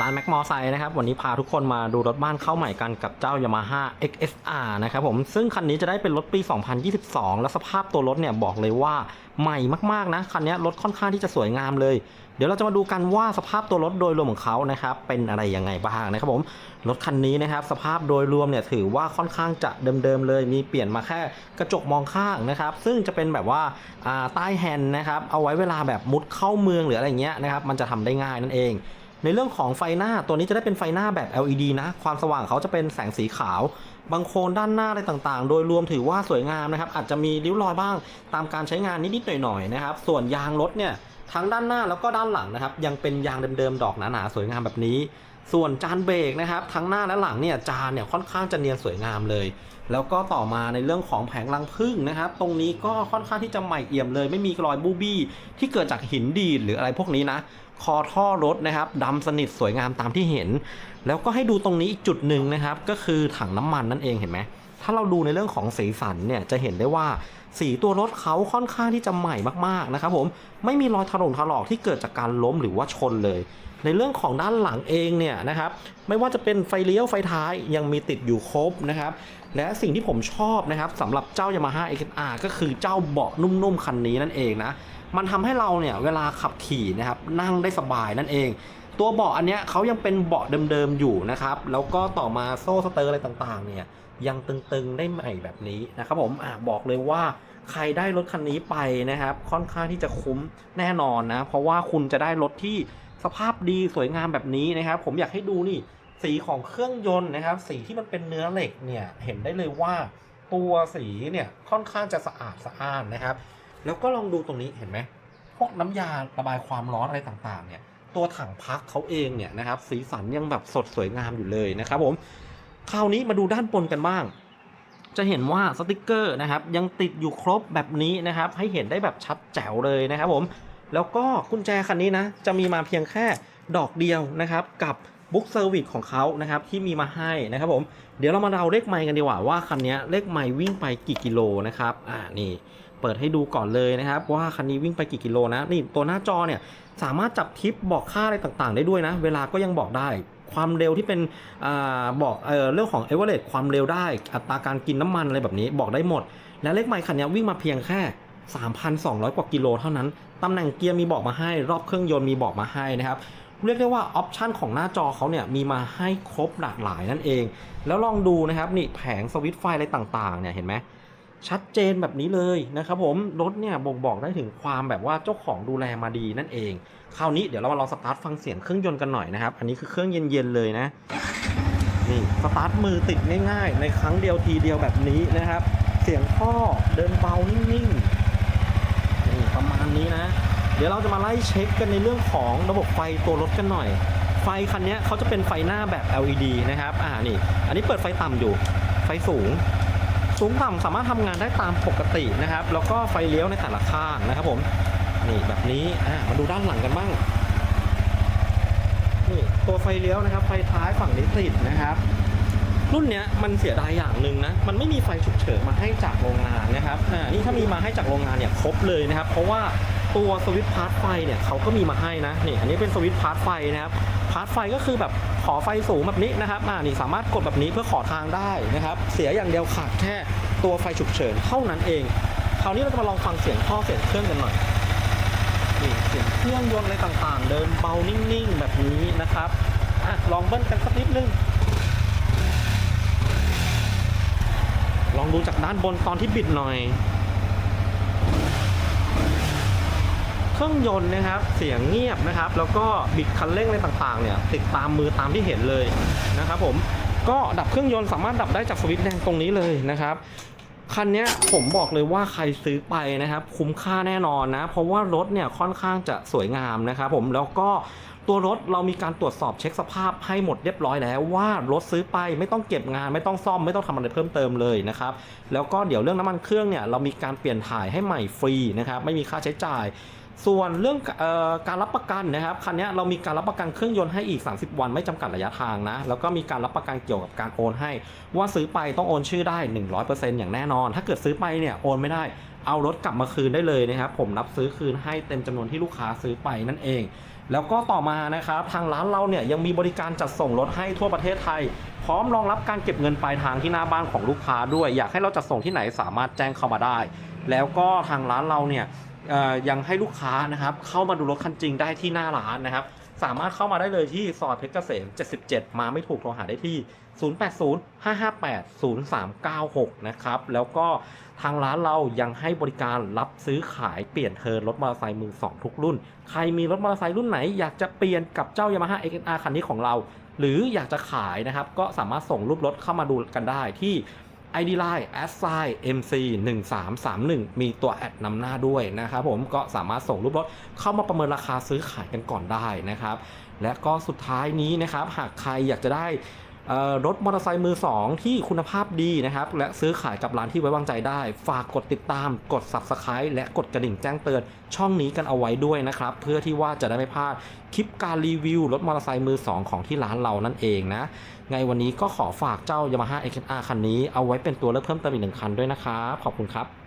ร้านแม็กมอไซค์นะครับวันนี้พาทุกคนมาดูรถบ้านเข้าใหม่กันกับเจ้า Yamaha XSR นะครับผมซึ่งคันนี้จะได้เป็นรถปี 2022 และสภาพตัวรถเนี่ยบอกเลยว่าใหม่มากๆนะคันนี้รถค่อนข้างที่จะสวยงามเลย เดี๋ยวเราจะมาดูกันว่าสภาพตัวรถโดยรวมของเขานะครับเป็นอะไรยังไงบ้างนะครับผมรถคันนี้นะครับสภาพโดยรวมเนี่ยถือว่าค่อนข้างจะเดิมๆเลย มีเปลี่ยนมาแค่กระจกมองข้างนะครับซึ่งจะเป็นแบบว่าอ่าใต้แฮนด์นะครับเอาไว้เวลาแบบมุดเข้าเมืองหรืออะไรเงี้ยนะครับมันจะทำได้ง่ายนั่นเอง ในเรื่องของไฟหน้าตัวนี้จะได้เป็นไฟหน้าแบบ LED นะ ความสว่างเขาจะเป็นแสงสีขาว บางโคนด้านหน้าอะไรต่างๆ โดยรวมถือว่าสวยงามนะครับ อาจจะมีริ้วรอยบ้างตามการใช้งานนิดๆหน่อยๆนะครับ ส่วนยางรถเนี่ยทั้งด้านหน้าแล้วก็ด้านหลังนะครับ ยังเป็นยางเดิมๆดอกหนาๆสวยงามแบบนี้ ส่วนจานเบรกนะครับทั้งหน้าและหลังเนี่ยจานเนี่ยค่อนข้างจะเนียนสวยงามเลย แล้วก็ต่อมาในเรื่องของแผงรังผึ้งนะครับ ตรงนี้ก็ค่อนข้างที่จะใหม่เอี่ยมเลย ไม่มีรอยบูบี้ที่เกิดจากหินดีดหรืออะไรพวกนี้นะ คอท่อรถนะครับดำสนิทสวยงามตามที่เห็น แล้วก็ให้ดูตรงนี้อีกจุดหนึ่งนะครับ ก็คือถังน้ำมันนั่นเองเห็นไหมถ้าเราดูในเรื่องของสีสันเนี่ยจะเห็นได้ว่า สีตัวรถเขาค่อนข้างที่จะใหม่มากๆนะครับผมไม่มีรอยถลงถลอกที่เกิดจากการล้มหรือว่าชนเลย ในเรื่องของด้านหลังเองเนี่ยนะครับไม่ว่าจะเป็นไฟเลี้ยวไฟท้ายยังมีติดอยู่ครบนะครับและสิ่งที่ผมชอบนะครับสำหรับเจ้า Yamaha XR ก็คือเจ้าเบาะนุ่มๆคันนี้นั่นเองนะมันทำให้เราเนี่ยเวลาขับขี่นะครับนั่งได้สบายนั่นเอง ตัวเบาะอันเนี้ยเขายังเป็นเบาะเดิมๆอยู่นะครับ แล้วก็ต่อมาโซ่สเตอร์อะไรต่างๆ เนี่ยยังตึงๆได้ใหม่แบบนี้นะครับผมอะบอกเลยว่าใครได้รถคันนี้ไปนะครับ ค่อนข้างที่จะคุ้มแน่นอนนะ เพราะว่าคุณจะได้รถที่สภาพดีสวยงามแบบนี้นะครับ ผมอยากให้ดูนี่สีของเครื่องยนต์นะครับ สีที่มันเป็นเนื้อเหล็กเนี่ยเห็นได้เลยว่าตัวสีเนี่ยค่อนข้างจะสะอาดสะอ้านนะครับ แล้วก็ลองดูตรงนี้เห็นไหมพวกน้ำยาระบายความร้อนอะไรต่างๆ เนี่ย ตัวถังพักเขาเองเนี่ยนะครับ สีสันยังแบบสดสวยงามอยู่เลยนะครับผม คราวนี้มาดูด้านบนกันบ้าง จะเห็นว่าสติกเกอร์นะครับ ยังติดอยู่ครบแบบนี้นะครับ ให้เห็นได้แบบชัดแจ๋วเลยนะครับผม แล้วก็กุญแจคันนี้นะ จะมีมาเพียงแค่ดอกเดียวนะครับ กับบุ๊กเซอร์วิสของเขานะครับ ที่มีมาให้นะครับผม เดี๋ยวเรามาเดาเลขไมล์กันดีกว่าว่าคันนี้เลขไมล์วิ่งไปกี่กิโลนะครับ อ่านี่ เปิดให้ดูก่อนเลยนะครับ ว่าคันนี้วิ่งไปกี่กิโลนะ นี่ตัวหน้าจอเนี่ยสามารถจับทิปบอกค่าอะไรต่างๆ ได้ด้วยนะ เวลาก็ยังบอกได้ความเร็วที่เป็นอาบอกเออเรื่องของเอเวอเรสความเร็วได้ อัตราการกินน้ำมันอะไรแบบนี้บอกได้หมด และเลขไมล์คันนี้วิ่งมาเพียงแค่ 3,200 กว่ากิโลเท่านั้น ตำแหน่งเกียร์มีบอกมาให้ รอบเครื่องยนต์มีบอกมาให้นะครับ เรียกได้ว่าออปชันของหน้าจอเขาเนี่ยมีมาให้ครบหลากหลายนั่นเอง แล้วลองดูนะครับนี่แผงสวิตช์ไฟอะไรต่างๆเนี่ยเห็นไหม ชัดเจนแบบนี้เลยนะครับผมรถเนี่ยบ่งบอกได้ถึงความแบบว่าเจ้าของดูแลมาดีนั่นเอง คราวนี้เดี๋ยวเรามาลองสตาร์ทฟังเสียงเครื่องยนต์กันหน่อยนะครับ อันนี้คือเครื่องเย็นๆเลยนะนี่สตาร์ทมือติดง่ายๆ ในครั้งเดียวทีเดียวแบบนี้นะครับ เสียงท่อเดินเบานิ่งๆนี่ประมาณนี้นะ เดี๋ยวเราจะมาไล่เช็คกันในเรื่องของระบบไฟตัวรถกันหน่อย ไฟคันนี้เขาจะเป็นไฟหน้าแบบ LED นะครับอ่านี่ อันนี้เปิดไฟต่ำอยู่ไฟสูง สูงต่ำสามารถทำงานได้ตามปกตินะครับ แล้วก็ไฟเลี้ยวในแต่ละข้างนะครับผมนี่แบบนี้อะมาดูด้านหลังกันบ้างนี่ตัวไฟเลี้ยวนะครับ ไฟท้ายฝั่งนี้ติดนะครับรุ่นเนี้ยมันเสียดายอย่างหนึ่งนะ มันไม่มีไฟฉุกเฉินมาให้จากโรงงานนะครับ อ่า นี่ถ้ามีมาให้จากโรงงานเนี่ยครบเลยนะครับ เพราะว่าตัวสวิตช์พาร์ทไฟเนี่ยเขาก็มีมาให้นะ นี่ อันนี้เป็นสวิตช์พาร์ทไฟนะครับาร์ทไฟก็คือแบบขอไฟสูงแบบนี้นะครับอ่านี่สามารถกดแบบนี้เพื่อขอทางได้นะครับ เสียอย่างเดียวขาดแค่ตัวไฟฉุกเฉินเท่านั้นเอง คราวนี้เราจะมาลองฟังเสียงท่อเสียงเครื่องกันหน่อยนี่เสียงเครื่องยนต์อะไรต่างๆ เดินเบานิ่งๆแบบนี้นะครับอะลองเบิ้ลกันสักนิดนึงลองดูจากด้านบนตอนที่บิดหน่อย เครื่องยนต์นะครับ เสียงเงียบนะครับ แล้วก็บิดคันเร่งอะไรต่างๆ เนี่ยติดตามมือตามที่เห็นเลยนะครับผมก็ดับเครื่องยนต์สามารถดับได้จากสวิตช์แดงตรงนี้เลยนะครับคันนี้ผมบอกเลยว่าใครซื้อไปนะครับ คุ้มค่าแน่นอนนะ เพราะว่ารถเนี่ยค่อนข้างจะสวยงามนะครับผมแล้วก็ตัวรถเรามีการตรวจสอบเช็คสภาพให้หมดเรียบร้อยแล้ว ว่ารถซื้อไปไม่ต้องเก็บงาน ไม่ต้องซ่อมไม่ต้องทำอะไรเพิ่มเติมเลยนะครับแล้วก็เดี๋ยวเรื่องน้ำมันเครื่องเนี่ยเรามีการเปลี่ยนถ่ายให้ใหม่ฟรีนะครับไม่มีค่าใช้จ่าย ส่วนเรื่องออการรับประกันนะครับคันนี้เรามีการรับประกันเครื่องยนต์ให้อีก 30 วันไม่จำกัดระยะทางนะ แล้วก็มีการรับประกันเกี่ยวกับการโอนให้ ว่าซื้อไปต้องโอนชื่อได้ 100%อย่างแน่นอน ถ้าเกิดซื้อไปเนี่ยโอนไม่ได้เอารถกลับมาคืนได้เลยนะครับผมรับซื้อคืนให้เต็มจำนวนที่ลูกค้าซื้อไปนั่นเอง แล้วก็ต่อมานะครับทางร้านเราเนี่ยยังมีบริการจัดส่งรถให้ทั่วประเทศไทย พร้อมรองรับการเก็บเงินปลายทางที่หน้าบ้านของลูกค้าด้วย อยากให้เราจัดส่งที่ไหนสามารถแจ้งเข้ามาได้ แล้วก็ทางร้านเราเนี่ยยังให้ลูกค้านะครับเข้ามาดูรถคันจริงได้ที่หน้าร้านนะครับ สามารถเข้ามาได้เลยที่ซอยเพชรเกษม 77 มาไม่ถูกโทรหาได้ที่ 0805580396 นะครับ แล้วก็ทางร้านเรายังให้บริการรับซื้อขายเปลี่ยนเทิร์นรถมอเตอร์ไซค์มือ2ทุกรุ่น ใครมีรถมอเตอร์ไซค์รุ่นไหนอยากจะเปลี่ยนกับเจ้า Yamaha XNR คันนี้ของเรา หรืออยากจะขายนะครับ ก็สามารถส่งรูปรถเข้ามาดูกันได้ที่ ID Line a s s i MC 1331 มีตัวแอดนำหน้าด้วยนะครับผมก็สามารถส่งรูปรถเข้ามาประเมินราคาซื้อขายกันก่อนได้นะครับ และก็สุดท้ายนี้นะครับ หากใครอยากจะได้ รถมอเตอร์ไซค์มือ 2 ที่คุณภาพดีนะครับ และซื้อขายกับร้านที่ไว้วางใจได้ ฝากกดติดตาม กด Subscribe และกดกระดิ่งแจ้งเตือนช่องนี้กันเอาไว้ด้วยนะครับ เพื่อที่ว่าจะได้ไม่พลาดคลิปการรีวิวรถมอเตอร์ไซค์มือ 2 ของที่ร้านเรานั่นเองนะ ไงวันนี้ก็ขอฝากเจ้า Yamaha XR คันนี้เอาไว้เป็นตัวเลือกเพิ่มเติมอีกหนึ่งคันด้วยนะครับขอบคุณครับ